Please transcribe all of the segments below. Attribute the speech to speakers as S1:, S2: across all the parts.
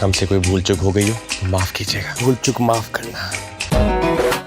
S1: हमसे कोई भूल चूक हो गई हो तो माफ कीजिएगा भूल चूक माफ करना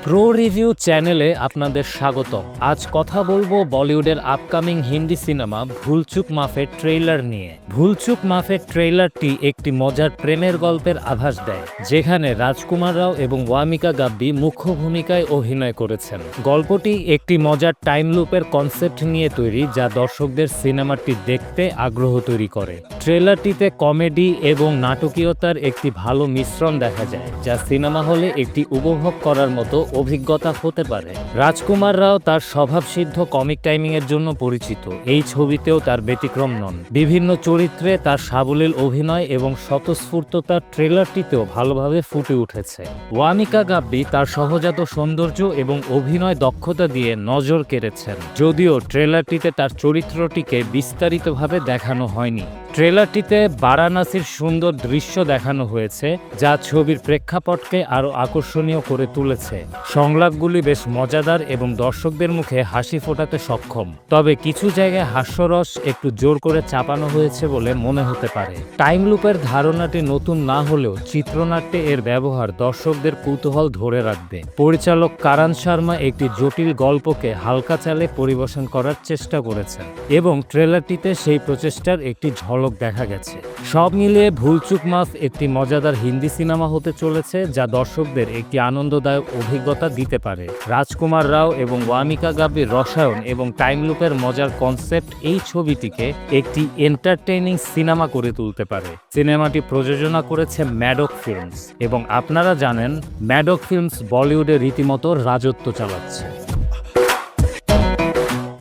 S2: প্রো রিভিউ চ্যানেলে আপনাদের স্বাগত আজ কথা বলবো বলিউডের আপকামিং হিন্দি সিনেমা ভুলচুক মাফের ট্রেইলার নিয়ে ভুলচুক মাফের ট্রেইলারটি একটি মজার প্রেমের গল্পের আভাস দেয় যেখানে রাজকুমার রাও এবং ওয়ামিকা গাব্বি মুখ্য ভূমিকায় অভিনয় করেছেন গল্পটি একটি মজার টাইম লুপের কনসেপ্ট নিয়ে তৈরি যা দর্শকদের সিনেমাটি দেখতে আগ্রহ তৈরি করে ট্রেলারটিতে কমেডি এবং নাটকীয়তার একটি ভালো মিশ্রণ দেখা যায়, যা সিনেমা হলে একটি উপভোগ করার মতো অভিজ্ঞতা হতে পারে। রাজকুমার রাও তার স্বভাবসিদ্ধ কমিক টাইমিং এর জন্য পরিচিত। এই ছবিতেও তার ব্যতিক্রম নন। বিভিন্ন চরিত্রে তার সাবলীল অভিনয় এবং স্বতঃস্ফূর্ততার ট্রেলারটিতেও ভালোভাবে ফুটে উঠেছে। ওয়ামিকা গাব্বি তার সহজাত সৌন্দর্য এবং অভিনয় দক্ষতা দিয়ে নজর কেড়েছেন, যদিও ট্রেলারটিতে তার চরিত্রটিকে বিস্তারিতভাবে দেখানো হয়নি। ট্রেলারটিতে বারাণসীর সুন্দর দৃশ্য দেখানো হয়েছে, যা ছবির প্রেক্ষাপটকে আরও আকর্ষণীয় করে তুলেছে। সংলাপগুলি বেশ মজাদার এবং দর্শকদের মুখে হাসি ফোটাতে সক্ষম। তবে কিছু জায়গায় হাস্যরস একটু জোর করে চাপানো হয়েছে বলে মনে হতে পারে। টাইম লুপের ধারণাটি নতুন না হলেও চিত্রনাট্যে এর ব্যবহার দর্শকদের কৌতূহল ধরে রাখবে। পরিচালক কারান শর্মা একটি জটিল গল্পকে হালকা চালে পরিবেশন করার চেষ্টা করেছেন এবং ট্রেলারটিতে সেই প্রচেষ্টার একটি ঝলক দেখা গেছে। সব মিলিয়ে ভুলচুক মাস একটি মজাদার হিন্দি সিনেমা হতে চলেছে, যা দর্শকদের একটি আনন্দদায়ক অভিজ্ঞতা দিতে পারে। রাজকুমার রাও এবং ওয়ামিকা গাব্বির রসায়ন এবং টাইম লুপের মজার কনসেপ্ট এই ছবিটিকে একটি এন্টারটেইনিং সিনেমা করে তুলতে পারে। সিনেমাটি প্রযোজনা করেছে ম্যাডক ফিল্মস এবং আপনারা জানেন, ম্যাডক ফিল্মস বলিউডে রীতিমতো রাজত্ব চালাচ্ছে।